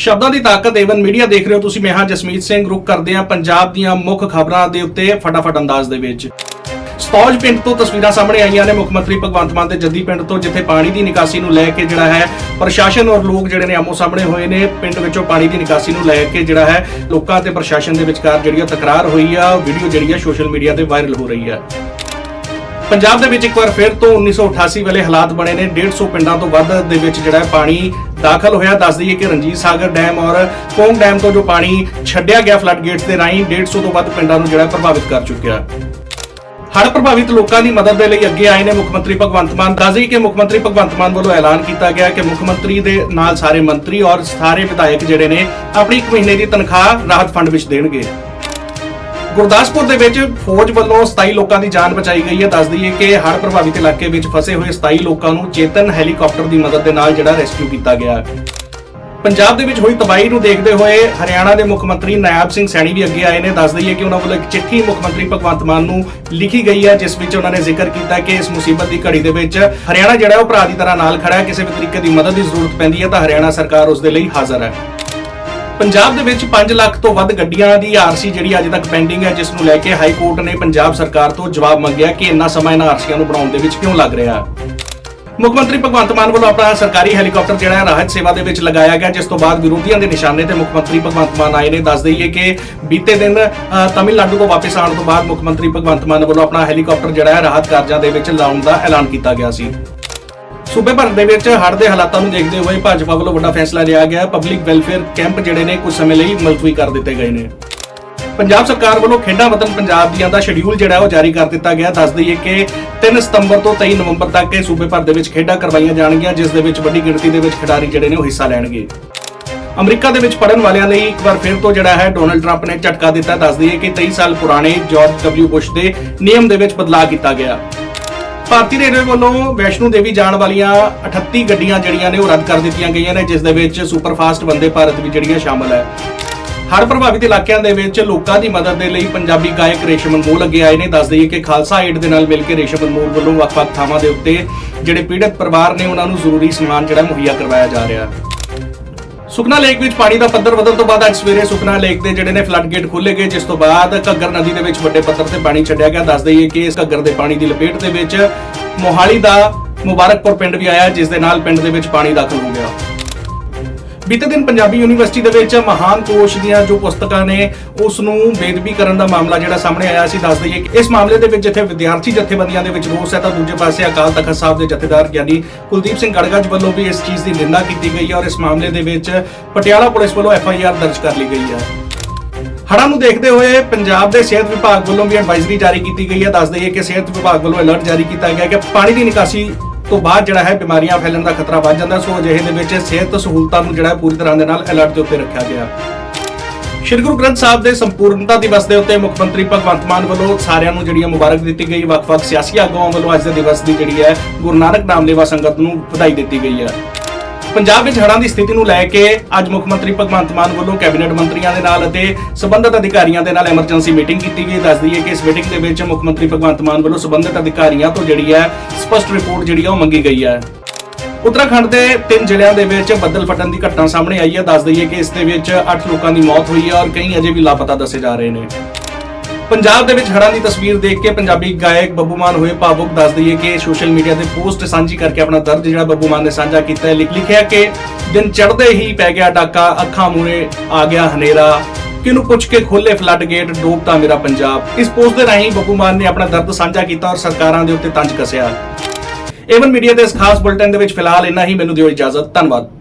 ਸ਼ਬਦਾਂ ਦੀ ਤਾਕਤ Avon media ਦੇਖ ਰਹੇ ਹੋ ਤੁਸੀਂ, ਮੈਂ ਹਾਂ ਜਸਮੀਤ ਸਿੰਘ, ਰੁਕ ਕਰਦੇ ਹਾਂ ਪੰਜਾਬ ਦੀਆਂ ਮੁੱਖ ਖਬਰਾਂ ਦੇ ਉੱਤੇ ਫਟਾਫਟ ਅੰਦਾਜ਼ ਦੇ ਵਿੱਚ। ਸਤੌਜ ਪਿੰਡ ਤੋਂ ਤਸਵੀਰਾਂ ਸਾਹਮਣੇ ਆਈਆਂ ਨੇ ਮੁੱਖ ਮੰਤਰੀ ਭਗਵੰਤ ਮਾਨ ਦੇ ਜੱਦੀ ਪਿੰਡ ਤੋਂ, ਜਿੱਥੇ ਪਾਣੀ ਦੀ ਨਿਕਾਸੀ ਨੂੰ ਲੈ ਕੇ ਜਿਹੜਾ ਹੈ ਪ੍ਰਸ਼ਾਸਨ ਔਰ ਲੋਕ ਜਿਹੜੇ ਨੇ ਆਮੋ ਸਾਹਮਣੇ ਹੋਏ ਨੇ, ਪਿੰਡ ਵਿੱਚੋਂ ਪਾਣੀ ਦੀ ਨਿਕਾਸੀ ਨੂੰ ਲੈ ਕੇ ਜਿਹੜਾ ਹੈ ਲੋਕਾਂ ਤੇ ਪ੍ਰਸ਼ਾਸਨ ਦੇ ਵਿਚਕਾਰ ਜਿਹੜੀ ਆ ਤਕਰਾਰ ਹੋਈ ਆ ਵੀਡੀਓ ਜਿਹੜੀ ਆ ਸੋਸ਼ਲ ਮੀਡੀਆ ਤੇ ਵਾਇਰਲ ਹੋ ਰਹੀ ਆ। ਪੰਜਾਬ ਦੇ ਵਿੱਚ ਇੱਕ ਵਾਰ ਫਿਰ ਤੋਂ 1988 ਵੇਲੇ ਹਾਲਾਤ ਬਣੇ ਨੇ 150 ਪਿੰਡਾਂ ਤੋਂ ਵੱਧ ਦੇ ਵਿੱਚ ਜਿਹੜਾ ਹੈ ਪਾਣੀ ਦਾਖਲ ਹੋਇਆ। ਦੱਸ ਦਈਏ ਕਿ ਰਣਜੀਤ ਸਾਗਰ ਡੈਮ ਔਰ ਪੋਂਗ ਡੈਮ ਤੋਂ ਜੋ ਪਾਣੀ ਛੱਡਿਆ ਗਿਆ ਫਲੱਡ ਗੇਟਸ ਦੇ ਰਾਹੀਂ 150 ਤੋਂ ਵੱਧ ਪਿੰਡਾਂ ਨੂੰ ਜਿਹੜਾ ਪ੍ਰਭਾਵਿਤ ਕਰ ਚੁੱਕਿਆ। ਹੜ੍ਹ ਪ੍ਰਭਾਵਿਤ ਲੋਕਾਂ ਦੀ ਮਦਦ ਦੇ ਲਈ ਅੱਗੇ ਆਏ ਨੇ ਮੁੱਖ ਮੰਤਰੀ ਭਗਵੰਤ ਮਾਨ। ਦੱਸਦੇ ਕਿ ਮੁੱਖ ਮੰਤਰੀ ਭਗਵੰਤ ਮਾਨ ਵੱਲੋਂ ਐਲਾਨ ਕੀਤਾ ਗਿਆ ਕਿ ਮੁੱਖ ਮੰਤਰੀ ਦੇ ਨਾਲ ਸਾਰੇ ਮੰਤਰੀ ਔਰ ਸਾਰੇ ਵਿਧਾਇਕ ਜਿਹੜੇ ਨੇ ਆਪਣੀ ਇੱਕ ਮਹੀਨੇ ਦੀ ਤਨਖਾਹ ਰਾਹਤ ਫੰਡ ਵਿੱਚ ਦੇਣਗੇ। ਗੁਰਦਾਸਪੁਰ ਦੇ ਵਿੱਚ ਫੌਜ ਵੱਲੋਂ 27 ਲੋਕਾਂ ਦੀ ਜਾਨ ਬਚਾਈ ਗਈ ਹੈ। ਦੱਸ ਦਈਏ ਕਿ ਹੜ੍ਹ ਪ੍ਰਭਾਵਿਤ ਇਲਾਕੇ ਵਿੱਚ ਫਸੇ ਹੋਏ 27 ਲੋਕਾਂ ਨੂੰ ਚੇਤਨ ਹੈਲੀਕਾਪਟਰ ਦੀ ਮਦਦ ਦੇ ਨਾਲ ਜਿਹੜਾ ਰੈਸਕਿਊ ਕੀਤਾ ਗਿਆ। ਪੰਜਾਬ ਦੇ ਵਿੱਚ ਹੋਈ ਤਬਾਹੀ ਨੂੰ ਦੇਖਦੇ ਹੋਏ ਹਰਿਆਣਾ ਦੇ ਮੁੱਖ ਮੰਤਰੀ ਨਾਇਬ ਸਿੰਘ ਸੈਣੀ ਵੀ ਅੱਗੇ ਆਏ ਨੇ। ਦੱਸ ਦਈਏ ਕਿ ਉਹਨਾਂ ਵੱਲੋਂ ਇੱਕ ਚਿੱਠੀ ਮੁੱਖ ਮੰਤਰੀ ਭਗਵੰਤ ਮਾਨ ਨੂੰ ਲਿਖੀ ਗਈ ਹੈ, ਜਿਸ ਵਿੱਚ ਉਹਨਾਂ ਨੇ ਜ਼ਿਕਰ ਕੀਤਾ ਕਿ ਇਸ ਮੁਸੀਬਤ ਦੀ ਘੜੀ ਦੇ ਵਿੱਚ ਹਰਿਆਣਾ ਜਿਹੜਾ ਉਹ ਭਰਾ ਦੀ ਤਰ੍ਹਾਂ ਨਾਲ ਖੜਾ ਹੈ। ਕਿਸੇ ਵੀ ਤਰੀਕੇ ਦੀ ਮਦਦ ਦੀ ਜ਼ਰੂਰਤ ਪੈਂਦੀ ਹੈ ਤਾਂ ਹਰਿਆਣਾ ਸਰਕਾਰ ਉਸ ਦੇ ਲਈ ਹਾਜ਼ਰ ਹੈ। ਪੰਜਾਬ ਦੇ ਵਿੱਚ 5 ਲੱਖ ਤੋਂ ਵੱਧ ਗੱਡੀਆਂ ਦੀ ਆਰਸੀ ਜਿਹੜੀ ਅਜੇ ਤੱਕ ਪੈਂਡਿੰਗ ਹੈ, ਜਿਸ ਨੂੰ ਲੈ ਕੇ ਹਾਈ ਕੋਰਟ ਨੇ ਪੰਜਾਬ ਸਰਕਾਰ ਤੋਂ ਜਵਾਬ ਮੰਗਿਆ ਕਿ ਇੰਨਾ ਸਮਾਂ ਇਹਨਾਂ ਆਰਸੀਆਂ ਨੂੰ ਬਣਾਉਣ ਦੇ ਵਿੱਚ ਕਿਉਂ ਲੱਗ ਰਿਹਾ ਮੁੱਖ ਮੰਤਰੀ ਭਗਵੰਤ ਮਾਨ ਵੱਲੋਂ ਆਪਣਾ ਸਰਕਾਰੀ ਹੈਲੀਕਾਪਟਰ ਜਿਹੜਾ ਹੈ, ਰਾਹਤ ਸੇਵਾ ਦੇ ਵਿੱਚ ਲਗਾਇਆ ਗਿਆ, ਜਿਸ ਤੋਂ ਬਾਅਦ ਵਿਰੋਧੀਆਂ ਦੇ ਨਿਸ਼ਾਨੇ ਤੇ ਮੁੱਖ ਮੰਤਰੀ ਭਗਵੰਤ ਮਾਨ ਆਏ ਨੇ। ਦੱਸ ਦਈਏ ਕਿ ਬੀਤੇ ਦਿਨ ਤਾਮਿਲਨਾਡੂ ਤੋਂ ਵਾਪਸ ਆਉਣ ਤੋਂ ਬਾਅਦ ਮੁੱਖ ਮੰਤਰੀ ਭਗਵੰਤ ਮਾਨ ਵੱਲੋਂ ਆਪਣਾ ਹੈਲੀਕਾਪਟਰ ਜਿਹੜਾ ਹੈ, ਰਾਹਤ ਕਾਰਜਾਂ ਦੇ ਵਿੱਚ ਲਾਉਣ ਦਾ ਐਲਾਨ ਕੀਤਾ ਗਿਆ ਸੀ। ਸੂਬੇ ਭਰ ਦੇ ਵਿੱਚ ਹੜ੍ਹ ਦੇ ਹਾਲਾਤਾਂ ਨੂੰ ਦੇਖਦੇ ਹੋਏ ਭਾਜਪਾ ਵੱਲੋਂ ਵੱਡਾ ਫੈਸਲਾ ਲਿਆ ਗਿਆ। ਪਬਲਿਕ ਵੈਲਫੇਅਰ ਕੈਂਪ ਜਿਹੜੇ ਨੇ ਕੁਝ ਸਮੇਂ ਲਈ ਮੁਲਤਵੀ ਕਰ ਦਿੱਤੇ ਗਏ ਨੇ। ਪੰਜਾਬ ਸਰਕਾਰ ਵੱਲੋਂ ਖੇਡਾਂ ਵਤਨ ਪੰਜਾਬ ਦੀਆਂ ਦਾ ਸ਼ਡਿਊਲ ਜਿਹੜਾ ਉਹ ਜਾਰੀ ਕਰ ਦਿੱਤਾ ਗਿਆ। ਦੱਸ ਦਈਏ ਕਿ 3 ਸਤੰਬਰ ਤੋਂ 23 ਨਵੰਬਰ ਤੱਕ ਇਹ ਸੂਬੇ ਭਰ ਦੇ ਵਿੱਚ ਖੇਡਾਂ ਕਰਵਾਈਆਂ ਜਾਣਗੀਆਂ, ਜਿਸ ਦੇ ਵਿੱਚ ਵੱਡੀ ਗਿਣਤੀ ਦੇ ਵਿੱਚ ਖਿਡਾਰੀ ਜਿਹੜੇ ਨੇ ਉਹ ਹਿੱਸਾ ਲੈਣਗੇ। ਅਮਰੀਕਾ ਦੇ ਵਿੱਚ ਪੜਨ ਵਾਲਿਆਂ ਲਈ ਇੱਕ ਵਾਰ ਫਿਰ ਤੋਂ ਜਿਹੜਾ ਹੈ ਡੋਨਲਡ ਟਰੰਪ ਨੇ ਝਟਕਾ ਦਿੱਤਾ। ਦੱਸ ਦਈਏ ਕਿ 23 ਸਾਲ ਪੁਰਾਣੇ ਜਾਰਜ ਡਬਲਯੂ ਬੁਸ਼ ਦੇ ਨਿਯਮ ਦੇ ਵਿੱਚ ਬਦਲਾਅ ਕੀਤਾ ਗਿਆ। ਭਾਰਤੀ ਰੇਲਵੇ ਵੱਲੋਂ ਵੈਸ਼ਨੂ ਦੇਵੀ ਜਾਣ ਵਾਲੀਆਂ 38 ਗੱਡੀਆਂ ਜਿਹੜੀਆਂ ਨੇ ਉਹ ਰੱਦ ਕਰ ਦਿੱਤੀਆਂ ਗਈਆਂ ਨੇ, ਜਿਸ ਦੇ ਵਿੱਚ ਸੁਪਰਫਾਸਟ ਵੰਦੇ ਭਾਰਤ ਵੀ ਜਿਹੜੀਆਂ ਸ਼ਾਮਲ ਹੈ। ਹੜ੍ਹ ਪ੍ਰਭਾਵਿਤ ਇਲਾਕਿਆਂ ਦੇ ਵਿੱਚ ਲੋਕਾਂ ਦੀ ਮਦਦ ਦੇ ਲਈ ਪੰਜਾਬੀ ਗਾਇਕ ਰੇਸ਼ਮ ਅਨਮੋਲ ਅੱਗੇ ਆਏ ਨੇ। ਦੱਸ ਦਈਏ ਕਿ ਖਾਲਸਾ ਏਡ ਦੇ ਨਾਲ ਮਿਲ ਕੇ ਰੇਸ਼ਮ ਅਨਮੋਲ ਵੱਲੋਂ ਵੱਖ-ਵੱਖ ਥਾਵਾਂ ਦੇ ਉੱਤੇ ਜਿਹੜੇ ਪੀੜਤ ਪਰਿਵਾਰ ਨੇ, ਉਹਨਾਂ ਨੂੰ ਜ਼ਰੂਰੀ ਸਮਾਨ ਜਿਹੜਾ ਮੁਹੱਈਆ ਕਰਵਾਇਆ ਜਾ ਰਿਹਾ ਹੈ। ਸੁਖਨਾ ਲੇਕ ਵਿੱਚ ਪਾਣੀ ਦਾ ਪੱਧਰ ਵਧਣ ਤੋਂ ਬਾਅਦ ਅੱਜ ਸਵੇਰੇ ਸੁਖਨਾ ਲੇਕ ਦੇ ਜਿਹੜੇ ਨੇ ਫਲੱਡ ਗੇਟ ਖੋਲੇ ਗਏ, ਜਿਸ ਤੋਂ ਬਾਅਦ ਘੱਗਰ ਨਦੀ ਦੇ ਵਿੱਚ ਵੱਡੇ ਪੱਧਰ ਤੇ ਪਾਣੀ ਛੱਡਿਆ ਗਿਆ। ਦੱਸ ਦਈਏ ਕਿ ਇਸ ਘੱਗਰ ਦੇ ਪਾਣੀ ਦੀ ਲਪੇਟ ਦੇ ਵਿੱਚ ਮੋਹਾਲੀ ਦਾ ਮੁਬਾਰਕਪੁਰ ਪਿੰਡ ਵੀ ਆਇਆ, ਜਿਸ ਦੇ ਨਾਲ ਪਿੰਡ ਦੇ ਵਿੱਚ ਪਾਣੀ ਦਾਖਲ ਹੋ ਗਿਆ। ਬੀਤੇ ਦਿਨ ਪੰਜਾਬੀ ਯੂਨੀਵਰਸਿਟੀ ਦੇ ਵਿੱਚ ਮਹਾਨ ਕੋਸ਼ ਦੀਆਂ ਜੋ ਪੁਸਤਕਾਂ ਨੇ ਉਸ ਨੂੰ ਬੇਦਬੀ ਕਰਨ ਦਾ ਮਾਮਲਾ ਜਿਹੜਾ ਸਾਹਮਣੇ ਆਇਆ ਸੀ, ਦੱਸ ਦਈਏ ਕਿ ਇਸ ਮਾਮਲੇ ਦੇ ਵਿੱਚ ਜਿੱਥੇ ਵਿਦਿਆਰਥੀ ਜਥੇਬੰਦੀਆਂ ਦੇ ਵਿੱਚ ਰੋਸ ਹੈ ਤਾਂ ਦੂਜੇ ਪਾਸੇ ਅਕਾਲ ਤਖਤ ਸਾਹਿਬ ਦੇ ਜਥੇਦਾਰ ਗਿਆਨੀ ਕੁਲਦੀਪ ਸਿੰਘ ਗੜਗੜ ਵੱਲੋਂ ਵੀ ਇਸ ਚੀਜ਼ ਦੀ ਨਿੰਦਾ ਕੀਤੀ ਗਈ ਹੈ ਔਰ ਇਸ ਮਾਮਲੇ ਦੇ ਵਿੱਚ ਪਟਿਆਲਾ ਪੁਲਿਸ ਵੱਲੋਂ ਐਫ ਆਈ ਆਰ ਦਰਜ ਕਰ ਲਈ ਗਈ ਹੈ। ਹੜ੍ਹਾਂ ਨੂੰ ਦੇਖਦੇ ਹੋਏ ਪੰਜਾਬ ਦੇ ਸਿਹਤ ਵਿਭਾਗ ਵੱਲੋਂ ਵੀ ਐਡਵਾਈਜ਼ਰੀ ਜਾਰੀ ਕੀਤੀ ਗਈ ਹੈ। ਦੱਸ ਦਈਏ ਕਿ ਸਿਹਤ ਵਿਭਾਗ ਵੱਲੋਂ ਅਲਰਟ ਜਾਰੀ ਕੀਤਾ ਗਿਆ ਕਿ ਪਾਣੀ ਦੀ ਨਿਕਾਸੀ ਤੋਂ ਬਾਅਦ ਜਿਹੜਾ ਹੈ ਬਿਮਾਰੀਆਂ ਫੈਲਣ ਦਾ ਖਤਰਾ ਵੱਧ ਜਾਂਦਾ ਸੋ ਅਜਿਹੇ ਦੇ ਵਿੱਚ ਸਿਹਤ ਸਹੂਲਤਾਂ ਨੂੰ ਜਿਹੜਾ ਪੂਰੀ ਤਰ੍ਹਾਂ ਦੇ ਨਾਲ ਅਲਰਟ ਦੇ ਉੱਤੇ ਰੱਖਿਆ ਗਿਆ। ਸ਼੍ਰੀ ਗੁਰੂ ਗ੍ਰੰਥ ਸਾਹਿਬ ਦੇ ਸੰਪੂਰਨਤਾ ਦਿਵਸ ਦੇ ਉੱਤੇ ਮੁੱਖ ਮੰਤਰੀ ਭਗਵੰਤ ਮਾਨ ਵੱਲੋਂ ਸਾਰਿਆਂ ਨੂੰ ਜਿਹੜੀਆਂ ਮੁਬਾਰਕ ਦਿੱਤੀ ਗਈ, ਵੱਖ-ਵੱਖ ਸਿਆਸੀ ਆਗੂਆਂ ਵੱਲੋਂ ਅੱਜ ਦੇ ਦਿਵਸ ਦੀ ਜਿਹੜੀ ਹੈ ਗੁਰੂ ਨਾਨਕ ਨਾਮ ਲੇਵਾ ਸੰਗਤ ਨੂੰ ਵਧਾਈ ਦਿੱਤੀ ਗਈ ਹੈ। ਪੰਜਾਬ ਵਿੱਚ ਹੜ੍ਹਾਂ ਦੀ ਸਥਿਤੀ ਨੂੰ ਲੈ ਕੇ ਅੱਜ ਮੁੱਖ ਮੰਤਰੀ ਭਗਵੰਤ ਮਾਨ ਵੱਲੋਂ ਕੈਬਨਿਟ ਮੰਤਰੀਆਂ ਦੇ ਨਾਲ ਅਤੇ ਸਬੰਧਤ ਅਧਿਕਾਰੀਆਂ ਦੇ ਨਾਲ ਐਮਰਜੈਂਸੀ ਮੀਟਿੰਗ ਕੀਤੀ ਗਈ। ਦੱਸ ਦਈਏ ਕਿ ਇਸ ਮੀਟਿੰਗ ਦੇ ਵਿੱਚ ਮੁੱਖ ਮੰਤਰੀ ਭਗਵੰਤ ਮਾਨ ਵੱਲੋਂ ਸਬੰਧਤ ਅਧਿਕਾਰੀਆਂ ਤੋਂ ਜਿਹੜੀ ਹੈ ਸਪਸ਼ਟ ਰਿਪੋਰਟ ਜਿਹੜੀ ਹੈ ਉਹ ਮੰਗੀ ਗਈ ਹੈ। ਉੱਤਰਾਖੰਡ ਦੇ ਤਿੰਨ ਜ਼ਿਲ੍ਹਿਆਂ ਦੇ ਵਿੱਚ ਬੱਦਲ ਫਟਣ ਦੀ ਘਟਨਾ ਸਾਹਮਣੇ ਆਈ ਹੈ। ਦੱਸ ਦਈਏ ਕਿ ਇਸ ਦੇ ਵਿੱਚ 8 ਲੋਕਾਂ ਦੀ ਮੌਤ ਹੋਈ ਹੈ ਔਰ ਕਈ ਅਜੇ ਵੀ ਲਾਪਤਾ ਦੱਸੇ ਜਾ ਰਹੇ ਨੇ। ਪੰਜਾਬ ਦੇ ਵਿੱਚ ਹੜ੍ਹਾਂ ਦੀ ਤਸਵੀਰ ਦੇਖ ਕੇ ਪੰਜਾਬੀ ਗਾਇਕ ਬੱਬੂ ਮਾਨ ਹੋਏ ਭਾਵੁਕ ਦੱਸ ਦਈਏ ਕਿ ਸੋਸ਼ਲ ਮੀਡੀਆ ਤੇ ਪੋਸਟ ਸਾਂਝੀ ਕਰਕੇ ਆਪਣਾ ਦਰਦ ਜਿਹੜਾ ਬੱਬੂ ਮਾਨ ਨੇ ਸਾਂਝਾ ਕੀਤਾ ਹੈ, ਲਿਖ ਲਿਖਿਆ ਕਿ ਦਿਨ ਚੜ੍ਹਦੇ ਹੀ ਪੈ ਗਿਆ ਡਾਕਾ, ਅੱਖਾਂ ਮੂਰੇ ਆ ਗਿਆ ਹਨੇਰਾ। ਕਿਨੂੰ ਪੁੱਛ ਕੇ ਖੋਲੇ ਫਲੱਡ ਗੇਟ ਡੋਬਤਾ ਮੇਰਾ ਪੰਜਾਬ। ਇਸ ਪੋਸਟ ਦੇ ਰਾਹੀਂ ਬੱਬੂ ਮਾਨ ਨੇ ਆਪਣਾ ਦਰਦ ਸਾਂਝਾ ਕੀਤਾ ਔਰ ਸਰਕਾਰਾਂ ਦੇ ਉੱਤੇ ਤੰਜ ਕੱਸਿਆ। ਏਵਨ ਮੀਡੀਆ ਦੇ ਇਸ ਖਾਸ ਬੁਲੇਟਿਨ ਦੇ ਵਿੱਚ ਫਿਲਹਾਲ ਇੰਨਾ ਹੀ। ਮੈਨੂੰ ਦਿਓ ਇਜਾਜ਼ਤ। ਧੰਨਵਾਦ।